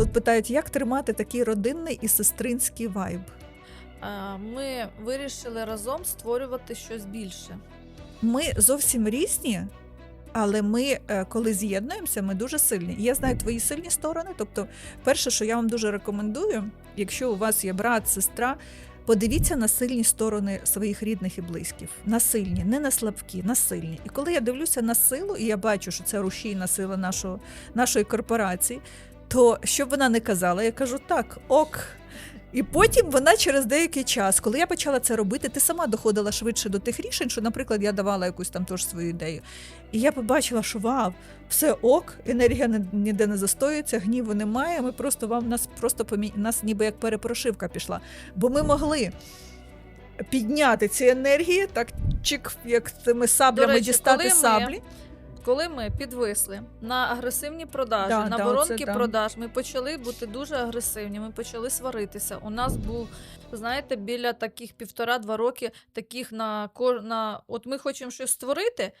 Тут питають, як тримати такий родинний і сестринський вайб. Е, Ми вирішили разом створювати щось більше. Ми зовсім різні, але ми, е, коли з'єднуємося, ми дуже сильні. Я знаю твої сильні сторони. Тобто, перше, що я вам дуже рекомендую, якщо у вас є брат, сестра. Подивіться на сильні сторони своїх рідних і близьких. На сильні, не на слабкі, на сильні. І коли я дивлюся на силу, і я бачу, що це рушійна сила нашого, нашої корпорації, то що б вона не казала, я кажу так, ок. І потім вона через деякий час, коли я почала це робити, ти сама доходила швидше до тих рішень, що, наприклад, я давала якусь там теж свою ідею. І я побачила, що вау, все ок, енергія ніде не застоюється, гніву немає. Ми просто вам нас просто помі... нас ніби як перепрошивка пішла. Бо ми могли підняти ці енергії, так чик, як цими саблями речі, дістати коли ми саблі. Коли ми підвисли на агресивні продажі, Да, на да, воронки це, продаж, ми почали бути дуже агресивні. Ми почали сваритися. У нас був, знаєте, біля таких півтора-два роки, таких на кожна, на от ми хочемо щось створити.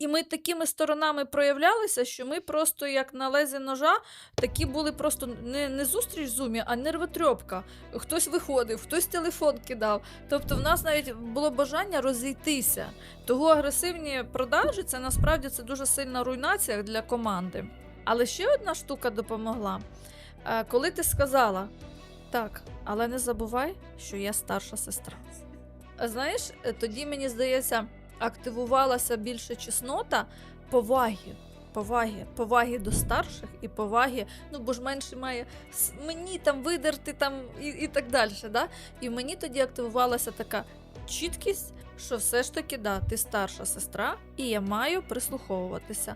І ми такими сторонами проявлялися, що ми просто як на лезі ножа, такі були просто не, не зустріч в зумі, а нервотрьопка. Хтось виходив, хтось телефон кидав. Тобто, в нас навіть було бажання розійтися. Того агресивні продажі це насправді це дуже сильна руйнація для команди. Але ще одна штука допомогла. Е, Коли ти сказала так, але не забувай, що я старша сестра. Знаєш, е, тоді мені здається, активувалася більше чеснота поваги. Поваги, поваги до старших і поваги, ну бо ж менше має мені там видерти там і, і так далі. Да? І мені тоді активувалася така чіткість, що все ж таки да, ти старша сестра, і я маю прислуховуватися.